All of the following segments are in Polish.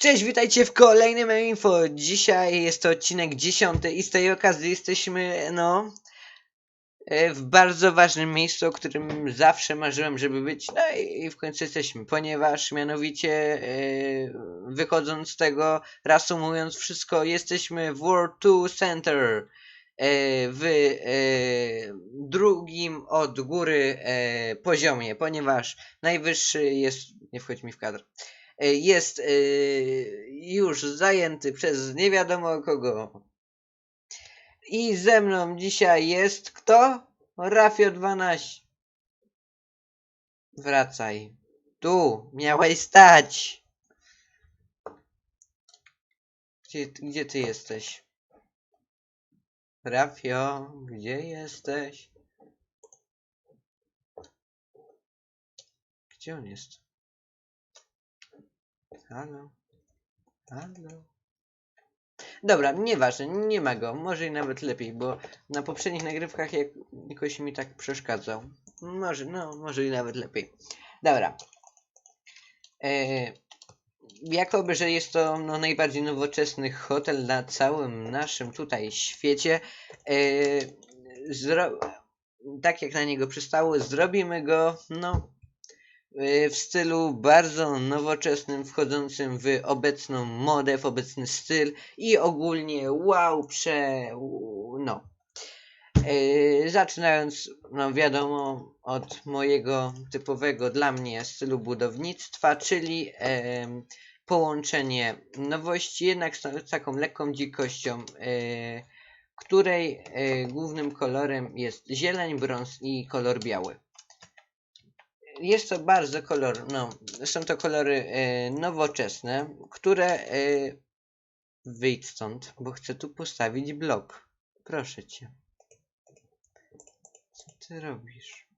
Cześć, witajcie w kolejnym info. Dzisiaj jest to odcinek dziesiąty i z tej okazji jesteśmy, no, e, w bardzo ważnym miejscu, o którym zawsze marzyłem, żeby być. No i w końcu jesteśmy, ponieważ mianowicie e, wychodząc z tego, reasumując wszystko, jesteśmy w World 2 Center e, w drugim od góry poziomie, ponieważ najwyższy jest, nie wchodź mi w kadr, jest e, już zajęty przez nie wiadomo kogo. I ze mną dzisiaj jest kto? Rafio 12. Wracaj. Tu, miałeś stać. Gdzie, gdzie ty jesteś? Rafio, gdzie jesteś? Gdzie on jest? Halo? Halo? Dobra, nieważne, nie ma go. Może i nawet lepiej, bo na poprzednich nagrywkach jak, jakoś mi tak przeszkadzał. Może, no, może i nawet lepiej. Dobra. E, jakoby, że jest to no, najbardziej nowoczesny hotel na całym naszym tutaj świecie. E. Tak jak na niego przystało, zrobimy go, no, w stylu bardzo nowoczesnym, wchodzącym w obecną modę, w obecny styl i ogólnie wow, prze... no. Yy, zaczynając, no wiadomo, od mojego typowego dla mnie stylu budownictwa, czyli połączenie nowości jednak z, taką lekką dzikością, yy, której głównym kolorem jest zieleń, brąz i kolor biały. Jest to bardzo kolor, no, są to kolory e, nowoczesne, które e, wyjdź stąd, bo chcę tu postawić blok. Proszę cię. Co ty robisz?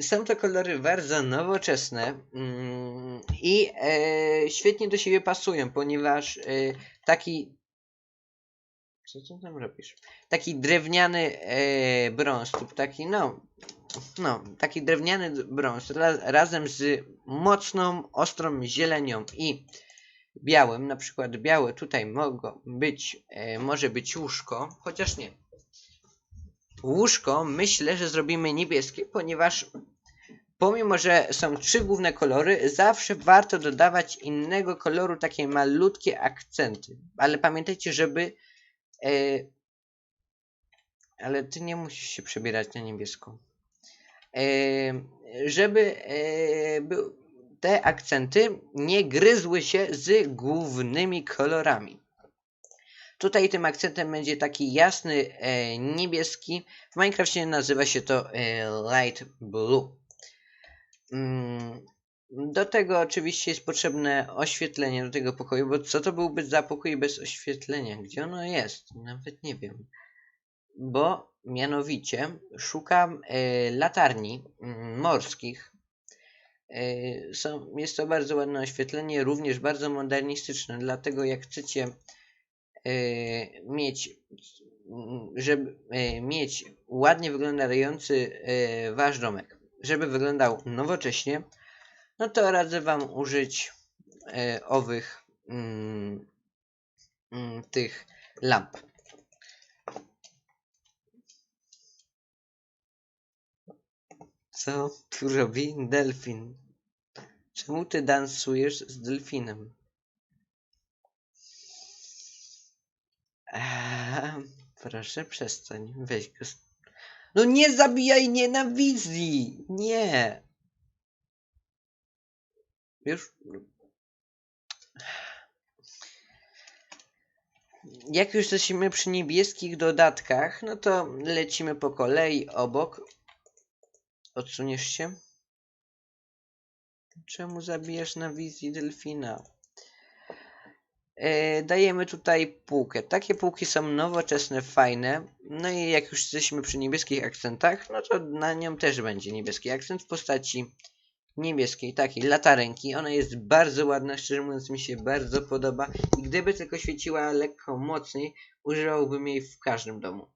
Są to kolory bardzo nowoczesne mm, i e, świetnie do siebie pasują, ponieważ e, taki. Co ty tam robisz? Taki drewniany e, brąz, taki, no, no, taki drewniany brąz ra, razem z mocną, ostrą zielenią i białym, na przykład białe tutaj mogą być, e, może być łóżko, chociaż nie. Łóżko myślę, że zrobimy niebieskie, ponieważ pomimo, że są trzy główne kolory, zawsze warto dodawać innego koloru takie malutkie akcenty. Ale pamiętajcie, żeby e, ale ty nie musisz się przebierać na niebieską e, żeby e, te akcenty nie gryzły się z głównymi kolorami. Tutaj tym akcentem będzie taki jasny e, niebieski. W Minecrafcie nazywa się to e, light blue. Mm, do tego oczywiście jest potrzebne oświetlenie do tego pokoju, bo co to byłby za pokój bez oświetlenia? Gdzie ono jest? Nawet nie wiem bo mianowicie szukam e, latarni mm, morskich. E, są, jest to bardzo ładne oświetlenie, również bardzo modernistyczne, dlatego jak chcecie e, mieć, mm, żeby mieć ładnie wyglądający wasz domek, żeby wyglądał nowocześnie, no to radzę wam użyć owych mm, tych lamp. Co tu robi delfin? Czemu ty dansujesz z delfinem? Eee, proszę przestań, weź go. No nie zabijaj nienawizji! Nie! Już. Jak już jesteśmy przy niebieskich dodatkach, no to lecimy po kolei obok. Odsuniesz się? Czemu zabijasz na wizji delfina? E, dajemy tutaj półkę. Takie półki są nowoczesne, fajne. No i jak już jesteśmy przy niebieskich akcentach, no to na nią też będzie niebieski akcent w postaci niebieskiej, takiej latarenki. Ona jest bardzo ładna, szczerze mówiąc mi się bardzo podoba. I gdyby tylko świeciła lekko mocniej, używałbym jej w każdym domu.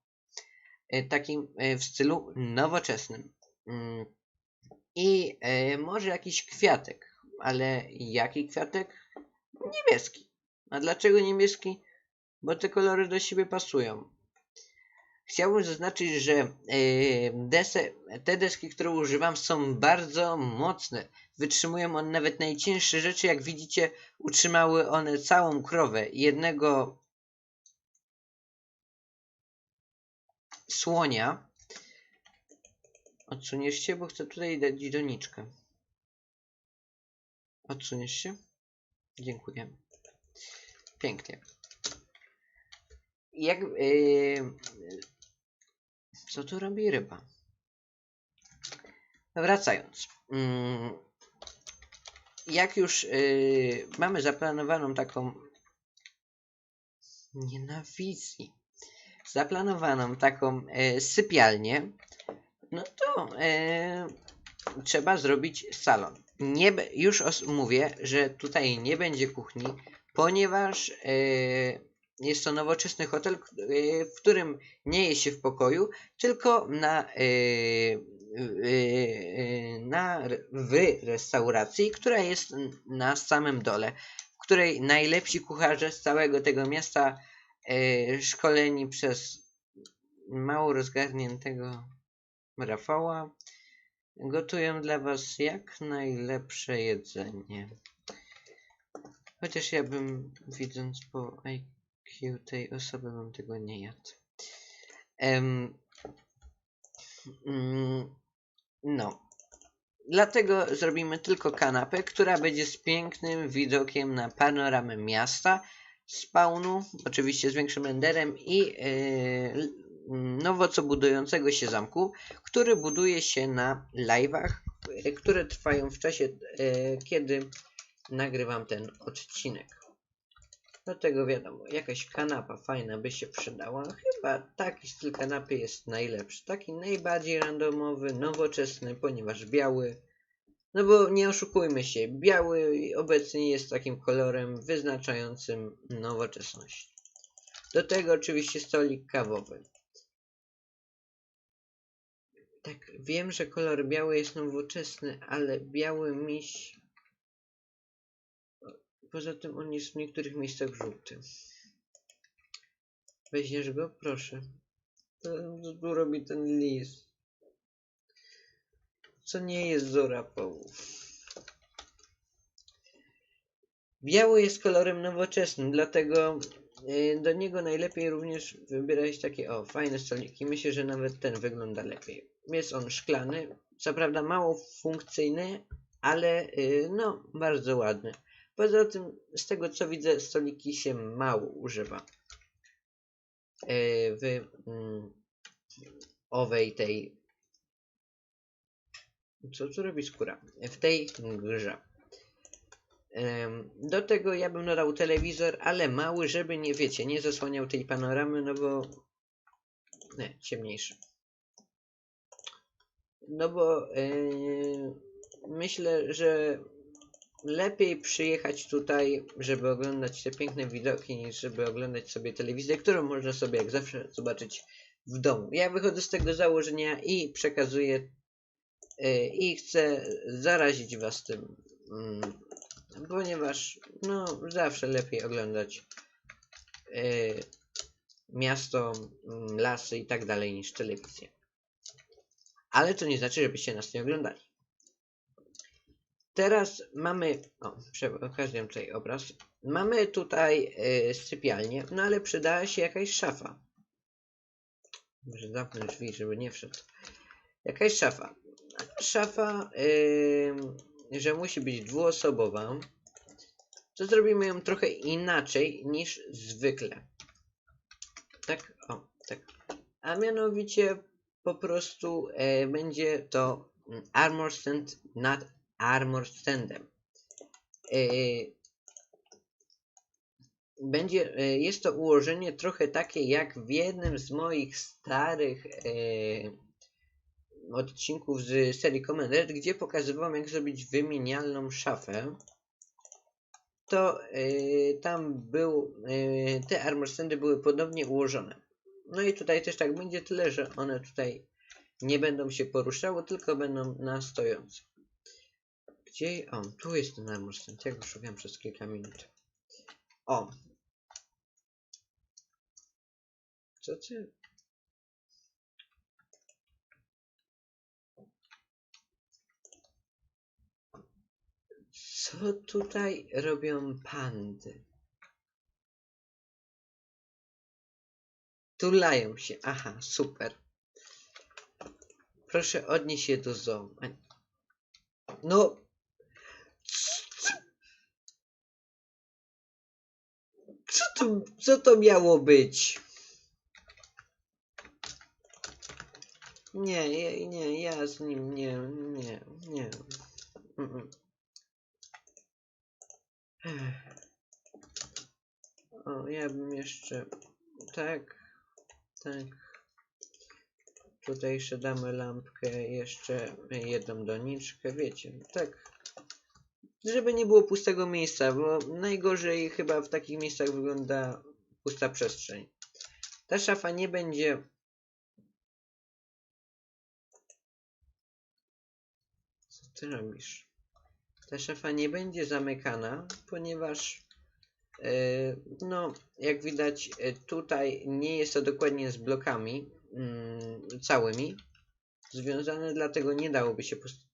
E, takim e, w stylu nowoczesnym. Mm. I e, może jakiś kwiatek, ale jaki kwiatek? niebieski. A dlaczego niebieski? Bo te kolory do siebie pasują. Chciałbym zaznaczyć, że e, desy, te deski, które używam, są bardzo mocne. Wytrzymują one nawet najcięższe rzeczy. Jak widzicie, utrzymały one całą krowę. Jednego słonia. Odsuniesz się, bo chcę tutaj dać doniczkę. Odsuniesz się? Dziękuję. Pięknie. Jak. Yy, co tu robi ryba? Wracając. Mm, jak już yy, mamy zaplanowaną taką. Nienawizji. Zaplanowaną taką yy, sypialnię, no to yy, trzeba zrobić salon. Nie, już mówię, że tutaj nie będzie kuchni, ponieważ yy, jest to nowoczesny hotel, yy, w którym nie jest się w pokoju, tylko na, na, w restauracji, która jest na samym dole, w której najlepsi kucharze z całego tego miasta, szkoleni przez mało rozgarniętego Rafała, gotują dla Was jak najlepsze jedzenie. Chociaż ja bym, widząc po IQ tej osoby, bym tego nie jadł. Em, mm, no. Dlatego zrobimy tylko kanapę, która będzie z pięknym widokiem na panoramę miasta, spawnu, oczywiście z większym renderem i yy, nowo co budującego się zamku, który buduje się na live'ach, które trwają w czasie, e, kiedy nagrywam ten odcinek. Dlatego wiadomo, jakaś kanapa fajna by się przydała. Chyba taki styl kanapy jest najlepszy. Taki najbardziej randomowy, nowoczesny, ponieważ biały. No bo nie oszukujmy się, biały obecnie jest takim kolorem wyznaczającym nowoczesność. Do tego oczywiście stolik kawowy. Tak, wiem, że kolor biały jest nowoczesny, ale biały miś. Poza tym on jest w niektórych miejscach żółty. Weźmiesz go? Proszę. To tu robi ten lis? Co nie jest Zora połów. Biały jest kolorem nowoczesnym, dlatego do niego najlepiej również wybierać takie o fajne stoliki. Myślę, że nawet ten wygląda lepiej. Jest on szklany, co prawda mało funkcyjny, ale y, no bardzo ładny. Poza tym, z tego co widzę, stoliki się mało używa y, w mm, owej tej. Co tu robi skóra? W tej grze. Do tego ja bym dodał telewizor, ale mały, żeby nie wiecie, nie zasłaniał tej panoramy, no bo. Nie, ciemniejszy. No bo yy, myślę, że lepiej przyjechać tutaj, żeby oglądać te piękne widoki, niż żeby oglądać sobie telewizję, którą można sobie jak zawsze zobaczyć w domu. Ja wychodzę z tego założenia i przekazuję yy, i chcę zarazić was tym, mm, ponieważ no zawsze lepiej oglądać yy, miasto, mm, lasy i tak dalej niż telewizję. Ale to nie znaczy, żebyście nas nie oglądali. Teraz mamy, o, pokazuję tutaj obraz. Mamy tutaj y, sypialnię, no ale przydała się jakaś szafa. Może zamknę drzwi, żeby nie wszedł. Jakaś szafa. Szafa, y, że musi być dwuosobowa, to zrobimy ją trochę inaczej niż zwykle. Tak, o, tak. A mianowicie po prostu e, będzie to mm, armor stand nad armor standem. E, będzie, e, jest to ułożenie trochę takie jak w jednym z moich starych e, odcinków z serii Commander, gdzie pokazywałem jak zrobić wymienialną szafę. To e, tam był, e, te armor standy były podobnie ułożone. No i tutaj też tak będzie, tyle że one tutaj nie będą się poruszały, tylko będą na stojąco. Gdzie? O, tu jest ten armor stand. Ja go szukałem przez kilka minut. O. Co ty? Co tutaj robią pandy? Tulają się. Aha, super. Proszę odnieść je do zoo. No. Co to, co to miało być? Nie, nie, nie, ja z nim nie, nie, nie. Mm-mm. O, ja bym jeszcze tak, tak. Tutaj jeszcze damy lampkę, jeszcze jedną doniczkę, wiecie, tak. Żeby nie było pustego miejsca, bo najgorzej chyba w takich miejscach wygląda pusta przestrzeń. Ta szafa nie będzie... Co ty robisz? Ta szafa nie będzie zamykana, ponieważ e, no, jak widać e, tutaj nie jest to dokładnie z blokami mm, całymi związane, dlatego nie dałoby się post-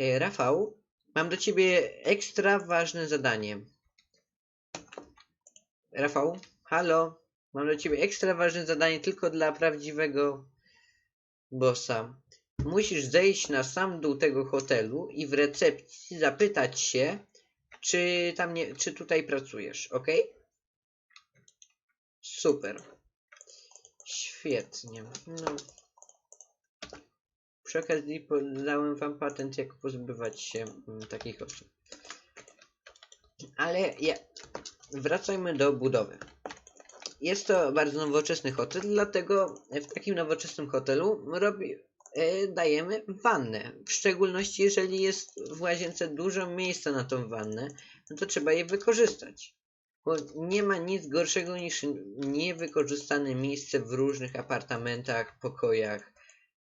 E, Rafał, mam do ciebie ekstra ważne zadanie. Rafał, halo, mam do ciebie ekstra ważne zadanie tylko dla prawdziwego bossa. Musisz zejść na sam dół tego hotelu i w recepcji zapytać się, czy tam nie, czy tutaj pracujesz, ok? Super. Świetnie. No. Przy okazji podałem wam patent, jak pozbywać się mm, takich osób. Ale ja... wracajmy do budowy. Jest to bardzo nowoczesny hotel, dlatego w takim nowoczesnym hotelu robi, dajemy wannę. W szczególności jeżeli jest w łazience dużo miejsca na tą wannę, no to trzeba je wykorzystać. Bo nie ma nic gorszego niż niewykorzystane miejsce w różnych apartamentach, pokojach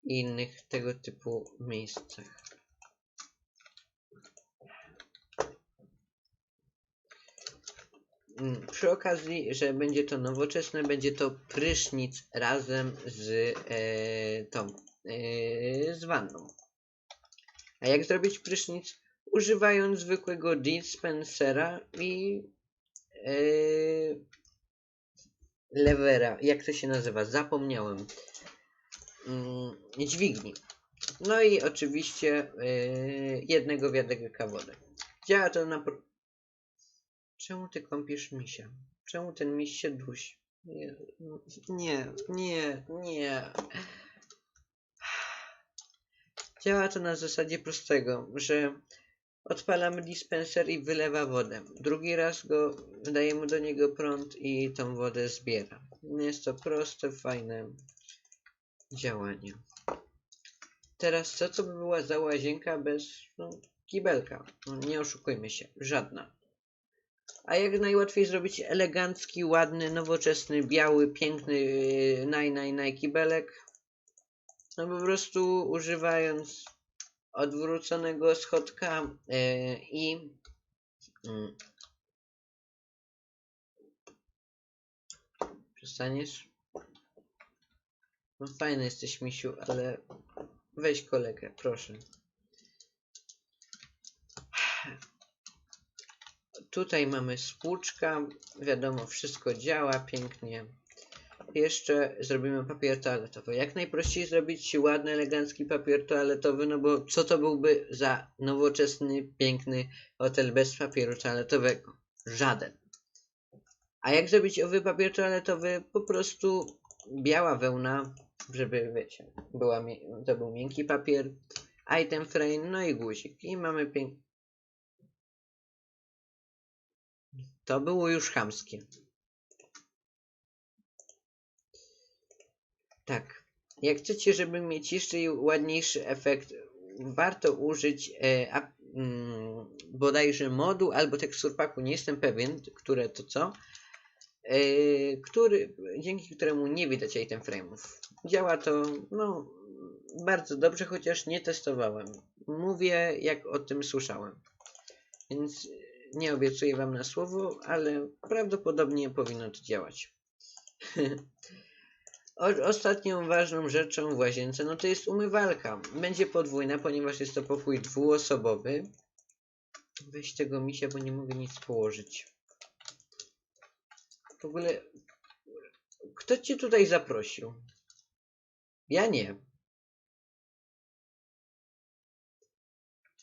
i innych tego typu miejscach. Mm, Przy okazji, że będzie to nowoczesne, będzie to prysznic razem z e, tą, e, z wanną. A jak zrobić prysznic? Używając zwykłego dispensera i e, levera. Jak to się nazywa? Zapomniałem. Mm, dźwigni. No i oczywiście yy, jednego wiaderka wody. Działa to na... Czemu ty kąpiesz misia? Czemu ten miś się dusi? Nie, nie, nie, nie. Działa to na zasadzie prostego, że odpalamy dispenser i wylewa wodę. Drugi raz go dajemy do niego prąd i tą wodę zbiera. Jest to proste, fajne działanie. Teraz co to by była za łazienka bez no, kibelka? No, nie oszukujmy się, żadna. A jak najłatwiej zrobić elegancki, ładny, nowoczesny, biały, piękny naj, naj, naj kibelek? No po prostu używając odwróconego schodka yy, i mm, przestaniesz? No fajny jesteś, misiu, ale weź kolegę, proszę. Tutaj mamy spłuczka, wiadomo, wszystko działa pięknie. Jeszcze zrobimy papier toaletowy. Jak najprościej zrobić ładny, elegancki papier toaletowy, no bo co to byłby za nowoczesny, piękny hotel bez papieru toaletowego? Żaden. A jak zrobić owy papier toaletowy? Po prostu biała wełna, żeby wiecie, była, to był miękki papier, item frame, no i guzik. I mamy piękny. To było już chamskie. Tak. Jak chcecie, żeby mieć jeszcze ładniejszy efekt, warto użyć e, ap, mm, bodajże modu albo teksturpaku, nie jestem pewien, które to co, e, który, dzięki któremu nie widać item frame'ów. Działa to no, bardzo dobrze, chociaż nie testowałem. Mówię, jak o tym słyszałem. Więc nie obiecuję wam na słowo, ale prawdopodobnie powinno to działać. Ostatnią ważną rzeczą w łazience, no to jest umywalka. Będzie podwójna, ponieważ jest to pokój dwuosobowy. Weź tego misia, bo nie mogę nic położyć. W ogóle, kto cię tutaj zaprosił? Ja nie.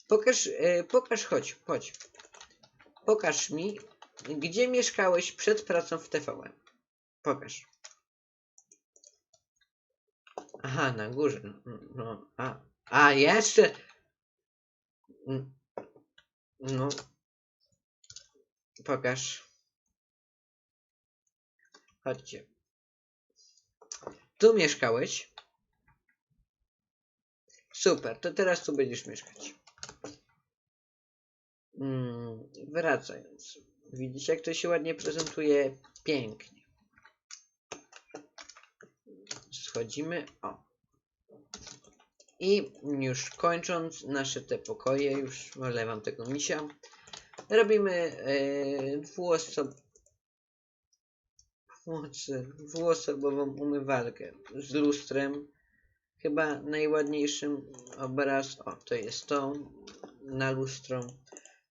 Pokaż, e, pokaż, chodź, chodź. Pokaż mi, gdzie mieszkałeś przed pracą w TVN. Pokaż. Aha, na górze. No, No, a, a jeszcze. No. Pokaż. Chodźcie. Tu mieszkałeś. Super, to teraz tu będziesz mieszkać. Mm, wracając. Widzicie, jak to się ładnie prezentuje? Pięknie. Schodzimy. O. I już kończąc nasze te pokoje, już wlewam tego misia. Robimy. Pomocy, dwuosobową umywalkę z lustrem. Chyba najładniejszym obraz, o to jest to, na lustro.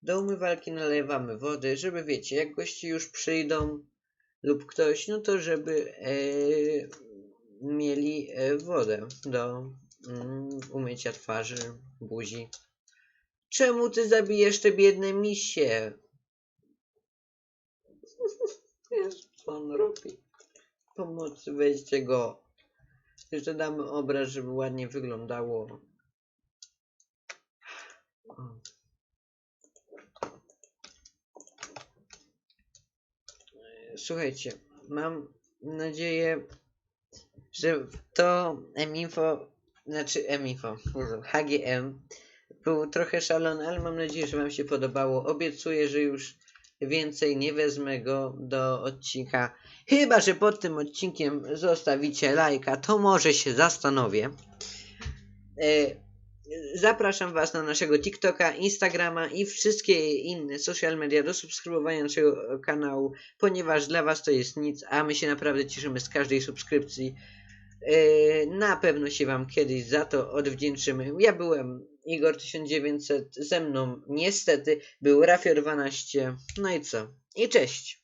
Do umywalki nalewamy wody, żeby wiecie, jak goście już przyjdą lub ktoś, no to żeby e, mieli e, wodę do mm, umycia twarzy, buzi. Czemu ty zabijesz te biedne misie? Jezu, co on robi? Pomocy, weźcie go. Jeszcze damy obraz, żeby ładnie wyglądało. Słuchajcie, mam nadzieję, że to MINFO, znaczy MINFO, HGM był trochę szalony, ale mam nadzieję, że Wam się podobało. Obiecuję, że już więcej nie wezmę go do odcinka. Chyba, że pod tym odcinkiem zostawicie lajka, to może się zastanowię. E, Zapraszam Was na naszego TikToka, Instagrama i wszystkie inne social media do subskrybowania naszego kanału, ponieważ dla Was to jest nic, a my się naprawdę cieszymy z każdej subskrypcji. Yy, na pewno się Wam kiedyś za to odwdzięczymy. Ja byłem Igor 1900, ze mną niestety był Rafior 12. No i co? I cześć!